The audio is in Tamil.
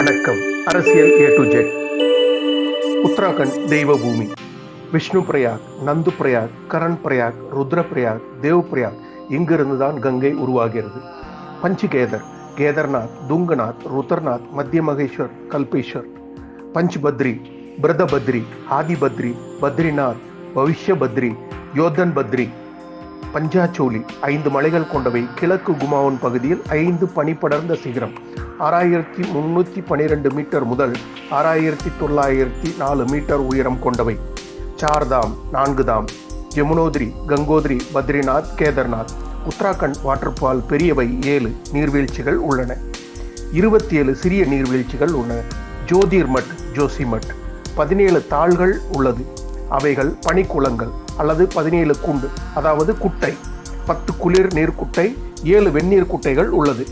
வணக்கம். அரசியல் ஏ டு ஜெட் உத்தராகண்ட் தெய்வ பூமி விஷ்ணு பிரயாக் நந்து பிரயாக் கரண் பிரயாக் ருத்ர பிரயாக் தேவ் பிரயாக் இங்கிருந்து தான் கங்கை உருவாகிறது. பஞ்சுகேதர் கேதர்நாத் துங்கநாத் ருத்ரநாத் மத்திய மகேஸ்வர் கல்பேஸ்வர். பஞ்ச்பத்ரி பிரதபத்ரி ஆதிபத்ரி பத்ரிநாத் பவிஷ்ய பத்ரி யோதன் பத்ரி பஞ்சாச்சோலி ஐந்து மலைகள் கொண்டவை கிழக்கு குமாவுன் பகுதியில் ஐந்து பனிப்படர்ந்த சிகரம். ஆறாயிரத்தி முன்னூற்றி பனிரெண்டு மீட்டர் முதல் ஆறாயிரத்தி தொள்ளாயிரத்தி நாலு மீட்டர் உயரம் கொண்டவை. சார்தாம் நான்கு தாம் கங்கோதிரி பத்ரிநாத் கேதர்நாத் உத்தராகண்ட் வாட்டர்ஃபால் பெரியவை ஏழு நீர்வீழ்ச்சிகள் உள்ளன. இருபத்தி ஏழு சிறிய நீர்வீழ்ச்சிகள் உள்ளன. ஜோதிர்மட் ஜோசிமட் பதினேழு தாள்கள் உள்ளது. அவைகள் பனிக்குளங்கள் அல்லது பதினேழு குண்டு அதாவது குட்டை பத்து குளிர் நீர்க்குட்டை ஏழு வெந்நீர் குட்டைகள் உள்ளது.